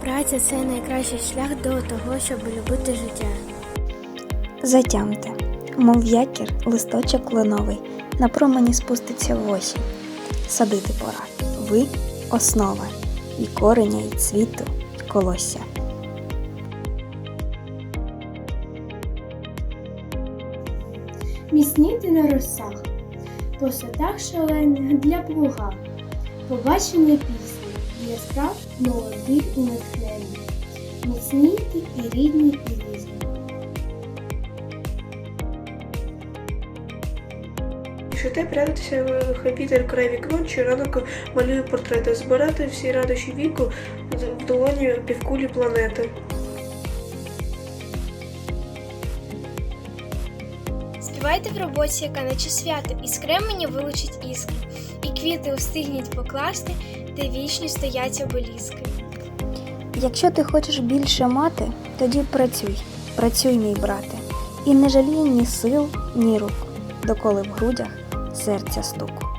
Праця це найкращий шлях до того, щоб любити життя. Затямте, мов якір, листочок линовий. на промені спуститься в осі. Садити пора. Ви основа і кореня, і цвіту, і колосся. Міцніти на росах, по садах шалених для плуга побачення пісні для справ молодих і натхненних, міцніти і рідні, і різні. Пішите прятатися, в вітер край вікно, чи ранок малюю портрети, збирати всі радощі віку в долоні півкулі планети. Співайте в роботі, яка наче свято, і з кремені вилучить іскри, і квіти устигніть покласти, де вічні стоять обеліски. Якщо ти хочеш більше мати, тоді працюй, працюй, мій брате, і не жалій ні сил, ні рук, доколи в грудях серця стуку.